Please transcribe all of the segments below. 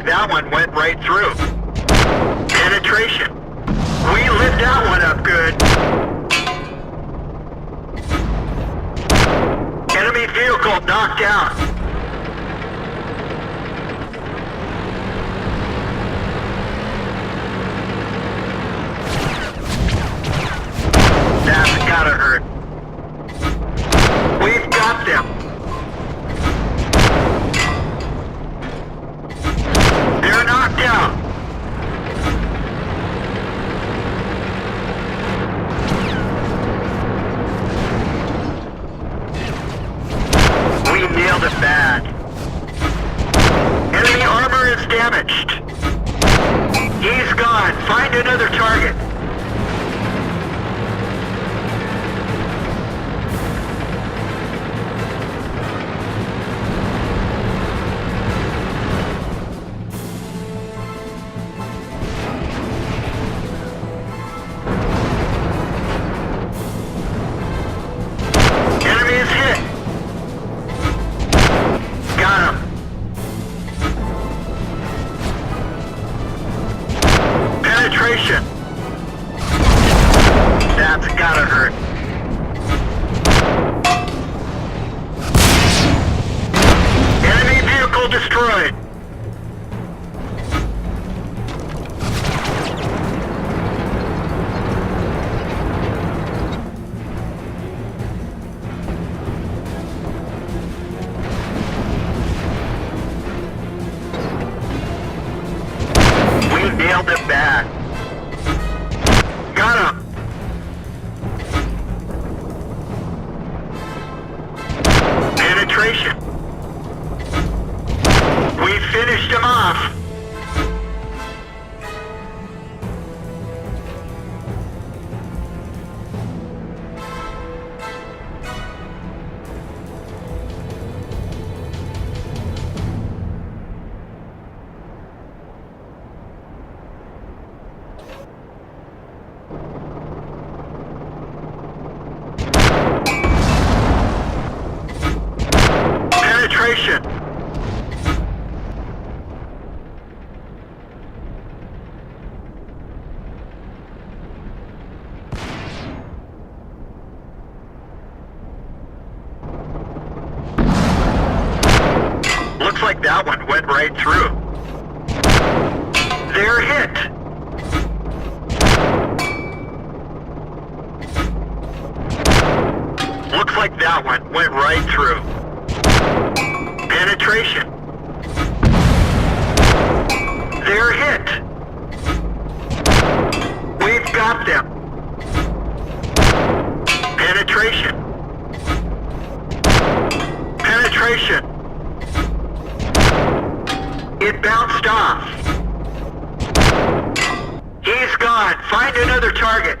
Like that one went right through. Penetration. We lit that one up good. Enemy vehicle knocked out. That's gotta hurt. We've got them. They're knocked out. Nailed bad. Enemy armor is damaged. He's gone. Find another target. Penetration. That's gotta hurt. Enemy vehicle destroyed. We nailed it bad. Got him. That one went right through. They're hit. Looks like that one went right through. Penetration. They're hit. We've got them. Penetration. Penetration. It bounced off. He's gone. Find another target.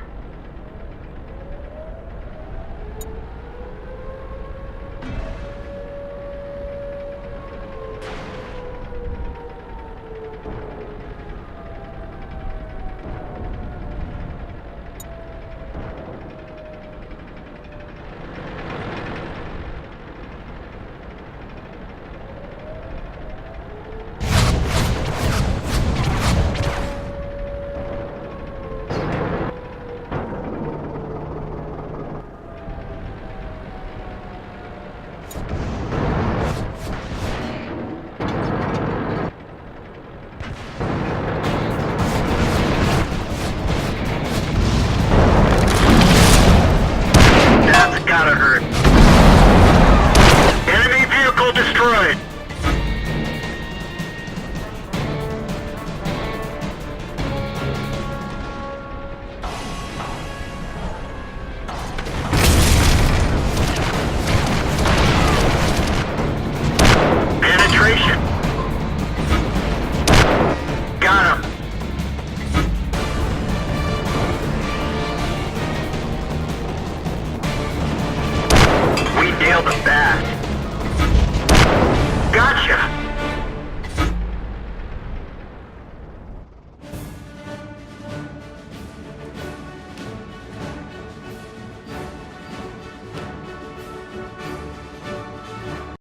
Destroyed.